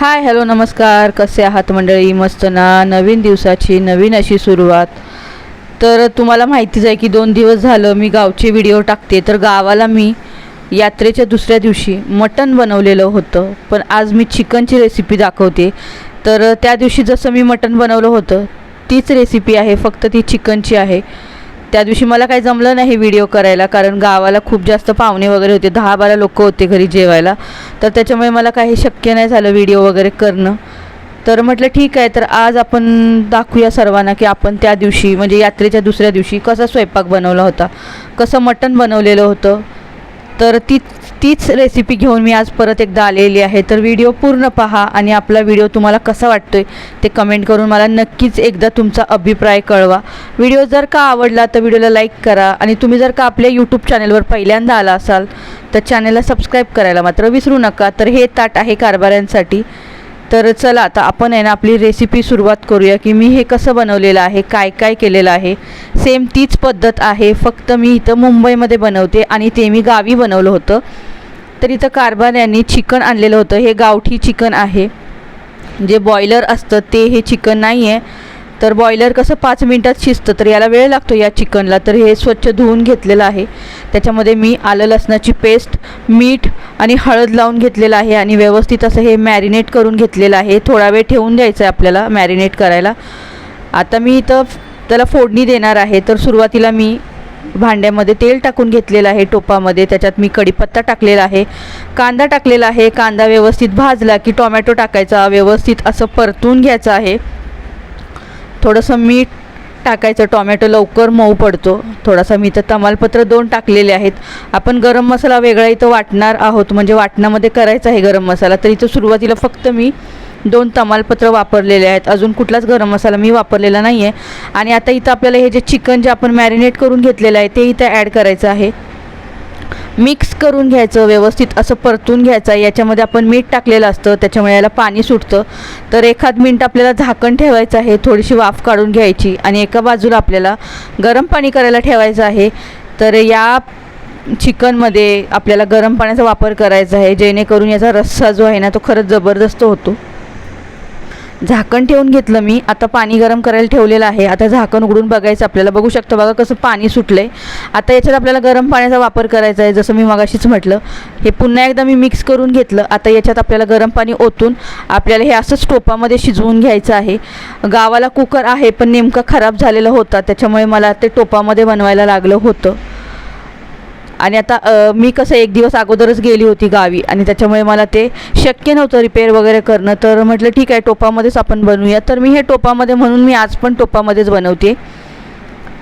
Hi hello नमस्कार. कसे आहात मंडळी? मस्त ना? नवीन दिवसाची नवीन अशी सुरुवात. तर तुम्हाला माहितीच आहे की दोन दिवस झालं मी गावचे व्हिडिओ टाकते. तर गावाला मी यात्रेच्या दुसऱ्या दिवशी मटण बनवलेलं होतं. पण आज मी चिकनची रेसिपी दाखवते. तर त्या दिवशी जसं मी मटण बनवलं होतं तीच रेसिपी आहे. फक्त ती चिकनची आहे. त्या दिवशी मला काही जमलं नाही व्हिडिओ करायला कारण गावाला खूप जास्त पाहुणे वगैरे होते. दहा बारा लोक होते घरी जेवायला. तर त्याच्यामुळे मला काही शक्य नाही झालं व्हिडिओ वगैरे करणं. तर म्हटलं ठीक आहे. तर आज आपण दाखवूया सर्वांना की आपण त्या दिवशी म्हणजे यात्रेच्या दुसऱ्या दिवशी कसा स्वयंपाक बनवला होता. कसं मटण बनवलेलं होतं. तर ती तीच रेसिपी घेऊन मी आज परत एकदा आलेली आहे. तर व्हिडिओ पूर्ण पहा आणि आपला व्हिडिओ तुम्हाला कसा वाटतोय ते कमेंट करून मला नक्कीच एकदा तुमचा अभिप्राय कळवा. व्हिडिओ जर का आवडला तर व्हिडिओला लाईक करा आणि तुम्ही जर का आपल्या यूट्यूब चॅनलवर पहिल्यांदा आला असाल तर चॅनलला सबस्क्राईब करायला मात्र विसरू नका. तर हे ताट आहे कारभाऱ्यांसाठी. तर चला आता आपण आहे ना आपली रेसिपी सुरुवात करूया की मी हे कसं बनवलेलं आहे काय काय केलेलं आहे. सेम तीच पद्धत आहे. फक्त मी इथं मुंबईमध्ये बनवते आणि ते मी गावी बनवलं होतं. तर इथं कारभाऱ्यांनी चिकन आणलेलं होतं. हे गावठी चिकन आहे. जे बॉयलर असतं ते हे चिकन नाही आहे तर बॉयलर कसं पाच मिनटात शिजतं तर याला वेळ लागतो या चिकनला. तर हे स्वच्छ धुवून घेतलेलं आहे. त्याच्यामध्ये मी आलं लसणाची पेस्ट मीठ आणि हळद लावून घेतलेलं आहे आणि व्यवस्थित असं हे मॅरिनेट करून घेतलेलं आहे. थोडा वेळ ठेवून द्यायचं आहे आपल्याला मॅरिनेट करायला. आता मी इथं त्याला फोडणी देणार आहे. तर सुरुवातीला मी भांड्यामध्ये तेल टाकून घेतलेलं आहे टोपामध्ये. त्याच्यात मी कढीपत्ता टाकलेला आहे. कांदा टाकलेला आहे. कांदा व्यवस्थित भाजला की टोमॅटो टाकायचा. व्यवस्थित असं परतून घ्यायचं आहे. थोडंसं मीठ टाकायचं. टॉमॅटो लवकर मऊ पडतो. थोडासा मी इथं तमालपत्र दोन टाकलेले आहेत. आपण गरम मसाला वेगळा इथं वाटणार आहोत. म्हणजे वाटणामध्ये करायचा आहे गरम मसाला. तर इथं सुरुवातीला फक्त मी दोन तमालपत्र वापरलेले आहेत. अजून कुठलाच गरम मसाला मी वापरलेला नाही आहे आणि आता इथं आपल्याला हे जे चिकन जे आपण मॅरिनेट करून घेतलेलं आहे ते इथं ॲड करायचं आहे. मिक्स करून घ्यायचं व्यवस्थित असं परतून घ्यायचं याच्यामध्ये आपण मीठ टाकलेलं असतं त्याच्यामुळे याला पाणी सुटतं. तर एखाद मिनटं आपल्याला झाकण ठेवायचं आहे थोडीशी वाफ काढून घ्यायची आणि एका बाजूला आपल्याला गरम पाणी करायला ठेवायचं आहे. तर या चिकनमध्ये आपल्याला गरम पाण्याचा वापर करायचा आहे जेणेकरून याचा रस्सा जो आहे ना तो खरंच जबरदस्त होतो. झाकण ठेवून घेतलं मी. आता पाणी गरम करायला ठेवलेलं आहे. आता झाकण उघडून बघायचं आपल्याला. बघू शकतो बघा कसं पाणी सुटलं आहे आता याच्यात आपल्याला गरम पाण्याचा वापर करायचा आहे. जसं मी मगाशीच म्हटलं हे पुन्हा एकदा मी मिक्स करून घेतलं. आता याच्यात आपल्याला गरम पाणी ओतून आपल्याला हे असंच टोपामध्ये शिजवून घ्यायचं आहे. गावाला कुकर आहे पण नेमका खराब झालेला होता. त्याच्यामुळे मला ते टोपामध्ये बनवायला लागलं होतं. आणि आता मी कसं एक दिवस अगोदरच गेली होती गावी आणि त्याच्यामुळे मला ते शक्य नव्हतं रिपेअर वगैरे करणं. तर म्हटलं ठीक आहे टोपामध्येच आपण बनवूया तर मी हे टोपामध्ये म्हणून मी आज पण टोपामध्येच बनवते.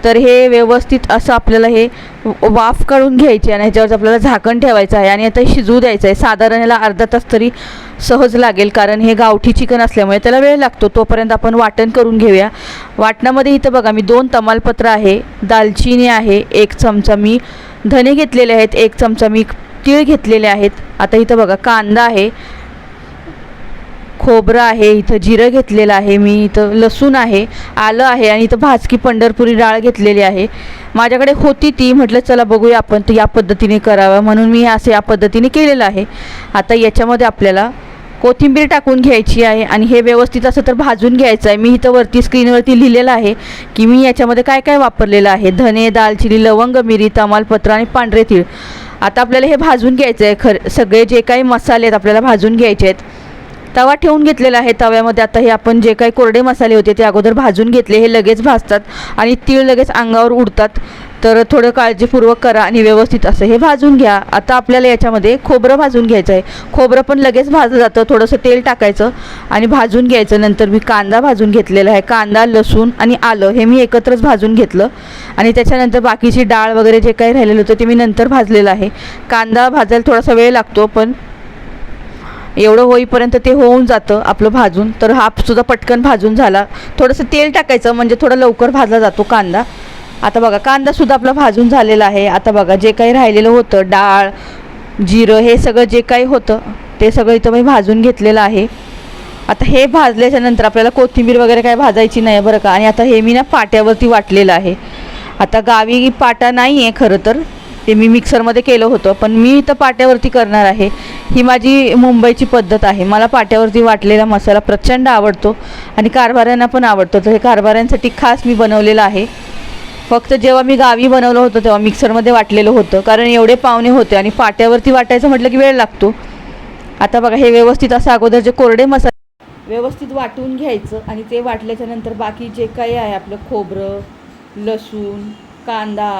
तर हे व्यवस्थित असं आपल्याला हे वाफ काढून घ्यायची आणि ह्याच्यावर आपल्याला झाकण ठेवायचं आहे आणि आता शिजू द्यायचं आहे. साधारण याला अर्धा तास तरी सहज लागेल कारण हे गावठी चिकन असल्यामुळे त्याला वेळ लागतो. तोपर्यंत आपण वाटण करून घेऊया. वाटणामध्ये इथं बघा मी दोन तमालपत्र आहे दालचिनी आहे एक चमचा मी धने घेतलेले आहेत एक चमचा मी तीळ घेतलेले आहेत. आता इथं बघा कांदा आहे खोबरं आहे इथं जिरं घेतलेलं आहे मी इथं लसूण आहे आलं आहे आणि इथं भाजकी पंढरपुरी डाळ घेतलेली आहे. माझ्याकडे होती ती म्हटलं चला बघूया आपण तर या पद्धतीने करावं म्हणून मी असे या पद्धतीने केलेलं आहे. आता याच्यामध्ये आपल्याला कोथिंबीर टाकून घ्यायची आहे आणि हे व्यवस्थित असं तर भाजून घ्यायचं आहे. मी इथं वरती स्क्रीनवरती लिहिलेलं आहे की मी याच्यामध्ये काय काय वापरलेलं आहे. धने दालचिनी लवंग मिरी तमालपत्र आणि पांढरे तीळ. आता आपल्याला हे भाजून घ्यायचं आहे. खर सगळे जे काही मसाले आहेत आपल्याला भाजून घ्यायचे आहेत. तवा ठेवून घेतलेला आहे. तव्यामध्ये आता हे आपण जे काही कोरडे मसाले होते ते अगोदर भाजून घेतले. हे लगेच भाजतात आणि तीळ लगेच अंगावर उडतात. तर थोडं काळजीपूर्वक करा आणि व्यवस्थित असं हे भाजून घ्या. आता आपल्याला याच्यामध्ये खोबरं भाजून घ्यायचं आहे. खोबरं पण लगेच भाजलं जातं. थोडंसं तेल टाकायचं आणि भाजून घ्यायचं. नंतर मी कांदा भाजून घेतलेला आहे. कांदा लसूण आणि आलं हे मी एकत्रच भाजून घेतलं. आणि त्याच्यानंतर बाकीची डाळ वगैरे जे काही राहिलेलं होतं ते मी नंतर भाजलेलं आहे. कांदा भाजायला थोडासा वेळ लागतो पण एवढं होईपर्यंत ते होऊन जातं आपलं भाजून. तर हा सुद्धा पटकन भाजून झाला. थोडंसं तेल टाकायचं म्हणजे थोडं लवकर भाजला जातो कांदा. आता बघा कांदासुद्धा आपला भाजून झालेला आहे. आता बघा जे काही राहिलेलं होतं डाळ जिरं हे सगळं जे काही होतं ते सगळं इथं मी भाजून घेतलेलं आहे. आता हे भाजल्याच्या नंतर आपल्याला कोथिंबीर वगैरे काय भाजायची नाही बरं का. आणि आता हे मी ना पाट्यावरती वाटलेलं आहे. आता गावी पाटा नाही आहे खरं तर. ते मी मिक्सरमध्ये केलं होतं पण मी इथं पाट्यावरती करणार आहे. ही माझी मुंबईची पद्धत आहे. मला पाट्यावरती वाटलेला मसाला प्रचंड आवडतो आणि कारभाऱ्यांना पण आवडतो. तर हे कारभाऱ्यांसाठी खास मी बनवलेलं आहे. फक्त जेव्हा मी गावी बनवलं होतं तेव्हा मिक्सरमध्ये वाटलेलं होतं. कारण एवढे पाहुणे होते आणि पाट्यावरती वाटायचं म्हटलं की वेळ लागतो. आता बघा हे व्यवस्थित असं अगोदर जे कोरडे मसाले व्यवस्थित वाटून घ्यायचं आणि ते वाटल्याच्या नंतर बाकी जे काही आहे आपलं खोबरं लसूण कांदा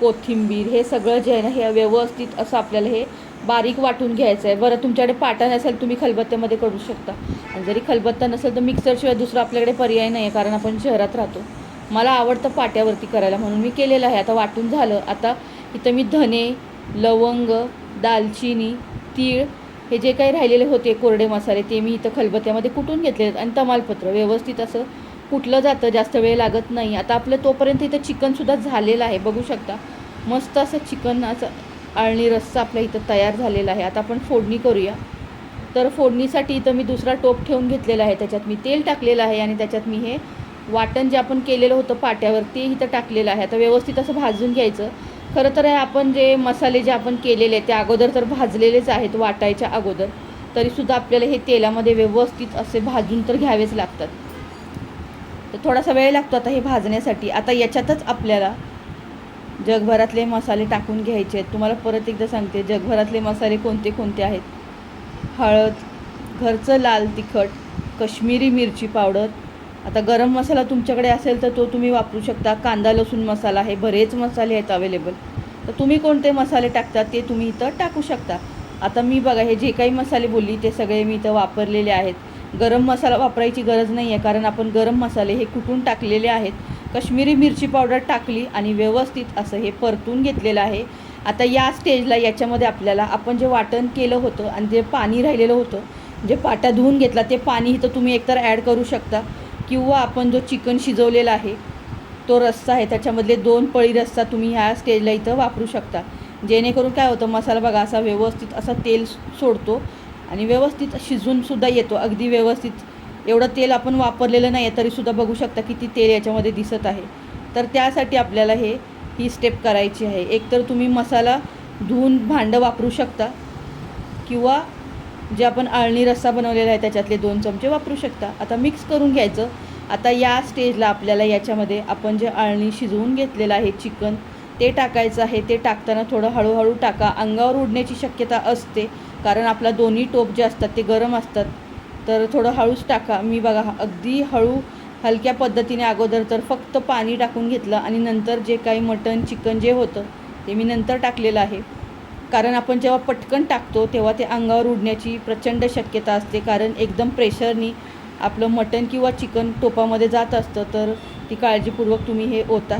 कोथिंबीर हे सगळं जे आहे ना हे व्यवस्थित असं आपल्याला हे बारीक वाटून घ्यायचं आहे. बरं तुमच्याकडे पाटा नसेल तुम्ही खलबत्त्यामध्ये करू शकता. आणि जरी खलबत्ता नसेल तर मिक्सरशिवाय दुसरा आपल्याकडे पर्याय नाही आहे कारण आपण शहरात राहतो. मला आवडतं पाट्यावरती करायला म्हणून मी केलेलं आहे. आता वाटून झालं. आता इथं मी धने लवंग दालचिनी तीळ हे जे काही राहिलेले होते कोरडे मसाले ते मी इथं खलबत्त्यामध्ये कुटून घेतले आहेत. आणि तमालपत्र व्यवस्थित असं फुटलं जातं जास्त वेळ लागत नाही. आता आपलं तोपर्यंत इथं चिकनसुद्धा झालेलं आहे बघू शकता. मस्त असं चिकन असं आळणी रस्सा आपल्या इथं तयार झालेला आहे. आता आपण फोडणी करूया. तर फोडणीसाठी इथं मी दुसरा टोप ठेवून घेतलेला आहे. त्याच्यात मी तेल टाकलेलं आहे आणि त्याच्यात मी हे वाटण जे आपण केलेलं होतं पाट्यावर ते इथं टाकलेलं आहे. आता व्यवस्थित असं भाजून घ्यायचं. खरं तर हे आपण जे मसाले जे आपण केलेले ते अगोदर तर भाजलेलेच आहेत वाटायच्या अगोदर. तरीसुद्धा आपल्याला हे तेलामध्ये व्यवस्थित असे भाजून तर घ्यावेच लागतात. तर थोडासा वेळ लागतो आता हे भाजण्यासाठी. आता याच्यातच आपल्याला जगभरातले मसाले टाकून घ्यायचे आहेत. तुम्हाला परत एकदा सांगते जगभरातले मसाले कोणते कोणते आहेत? हळद घरचं लाल तिखट कश्मीरी मिरची पावडर. आता गरम मसाला तुमच्याकडे असेल तर तो तुम्ही वापरू शकता. कांदा लसूण मसाला हे बरेच मसाले आहेत अवेलेबल तर तुम्ही कोणते मसाले टाकता ते तुम्ही इथं टाकू शकता. आता मी बघा हे जे काही मसाले बोलली ते सगळे मी इथं वापरलेले आहेत. गरम मसाला वापरायची गरज नाही आहे कारण आपण गरम मसाले हे कुठून टाकलेले आहेत? कश्मीरी मिरची पावडर टाकली आणि व्यवस्थित असं हे परतून घेतलेलं आहे. आता या स्टेजला याच्यामध्ये आपल्याला आपण जे वाटण केलं होतं आणि जे पाणी राहिलेलं होतं जे पाटा धुवून घेतला ते पाणी इथं तुम्ही एकतर ॲड करू शकता. किंवा आपण जो चिकन शिजवलेला आहे तो रस्सा आहे त्याच्यामधले दोन पळी रस्सा तुम्ही ह्या स्टेजला इथं वापरू शकता. जेणेकरून काय होतं मसाला बघा असा व्यवस्थित असा तेल सोडतो. आणि व्यवस्थित शिजूनसुद्धा येतो. अगदी व्यवस्थित. एवढं तेल आपण वापरलेलं नाही आहे तरीसुद्धा बघू शकता किती तेल याच्यामध्ये दिसत आहे. तर त्यासाठी आपल्याला हे ही स्टेप करायची आहे. एकतर तुम्ही मसाला धुवून भांडं वापरू शकता किंवा जे आपण आळणी रस्सा बनवलेला आहे त्याच्यातले दोन चमचे वापरू शकता. आता मिक्स करून घ्यायचं. आता या स्टेजला आपल्याला याच्यामध्ये आपण जे आळणी शिजवून घेतलेलं आहे चिकन ते टाकायचं आहे. ते टाकताना थोडं हळूहळू टाका. अंगावर उडण्याची शक्यता असते. कारण आपला दोन्ही टोप जे असतात ते गरम असतात. तर थोडं हळूच टाका. मी बघा अगदी हळू हलक्या पद्धतीने अगोदर तर फक्त पाणी टाकून घेतलं आणि नंतर जे काही मटण चिकन जे होतं ते मी नंतर टाकलेलं आहे. कारण आपण जेव्हा पटकन टाकतो तेव्हा ते अंगावर उडण्याची प्रचंड शक्यता असते. कारण एकदम प्रेशरनी आपलं मटण किंवा चिकन टोपामध्ये जात असतं तर ती काळजीपूर्वक तुम्ही हे ओता.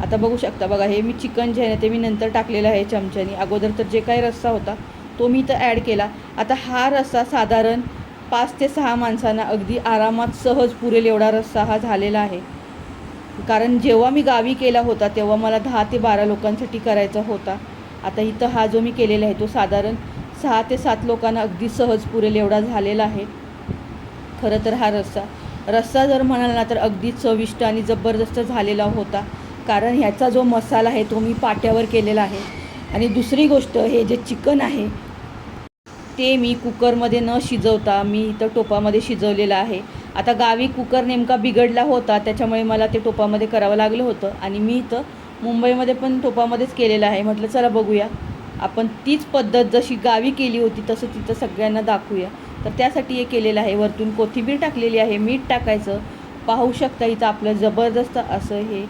आता बघू शकता बघा हे मी चिकन जे आहे ना ते मी नंतर टाकलेलं आहे चमच्यानी. अगोदर तर जे काही रस्सा होता तो मी इथं ॲड केला. आता हा रस्सा साधारण पाच ते सहा माणसांना अगदी आरामात सहज पुरेल एवढा रस्सा हा झालेला आहे. कारण जेव्हा मी गावी केला होता तेव्हा मला दहा ते बारा लोकांसाठी करायचा होता. आता इथं हा जो मी केलेला आहे तो साधारण सहा ते सात लोकांना अगदी सहज पुरेल एवढा झालेला आहे. खरं तर हा रस्सा. रस्सा जर म्हणाल ना तर अगदी चविष्ट आणि जबरदस्त झालेला होता. कारण ह्याचा जो मसाला आहे तो मी पाट्यावर केलेला आहे. आणि दुसरी गोष्ट हे जे चिकन आहे ते मी कुकरमध्ये न शिजवता मी इथं टोपामध्ये शिजवलेलं आहे. आता गावी कुकर नेमका बिघडला होता त्याच्यामुळे मला ते टोपामध्ये करावं लागलं होतं आणि मी इथं मुंबईमध्ये पण टोपामध्येच केलेलं आहे. म्हटलं चला बघूया. आपण तीच पद्धत जशी गावी केली होती तसं तिथं सगळ्यांना दाखवूया. तर त्यासाठी हे केलेलं आहे. वरतून कोथिंबीर टाकलेली आहे. मीठ टाकायचं. पाहू शकता इथं आपलं जबरदस्त असं हे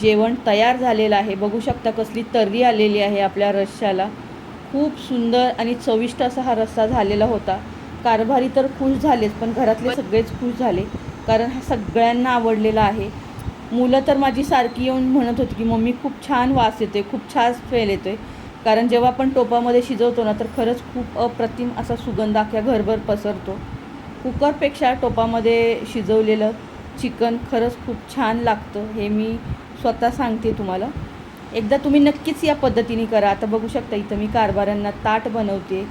जेवण तयार झालेलं आहे. बघू शकता कसली तर्री आलेली आहे आपल्या रश्श्याला खूप सुंदर आणि चविष्ट असा हा रस्सा झालेला होता. कारभारी तर खुश झालेच पण घरातले सगळेच खुश झाले. कारण हा सगळ्यांना आवडलेला आहे. मुलं तर माझी सारखी येऊन म्हणत होती की मम्मी खूप छान वास येते खूप छान स्मेल येतो आहे कारण जेव्हा आपण टोपामध्ये शिजवतो ना तर खरंच खूप अप्रतिम असा सुगंध अख्ख्या घरभर पसरतो. कुकरपेक्षा टोपामध्ये शिजवलेलं चिकन खरंच खूप छान लागतं हे मी स्वतः सांगते तुम्हाला. एकदा तुम्ही नक्कीच या पद्धतीने करा. आता बघू शकता इथं मी कारभाऱ्यांना ताट बनवते.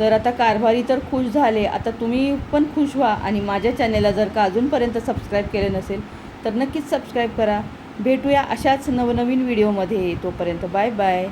तर आता कारभारी तर खुश झाले. आता तुम्ही पण खुश व्हा आणि माझ्या चॅनेलला जर का अजूनपर्यंत सबस्क्राईब केलं नसेल तर नक्कीच सबस्क्राईब करा. भेटूया अशाच नवनवीन व्हिडिओमध्ये तोपर्यंत बाय बाय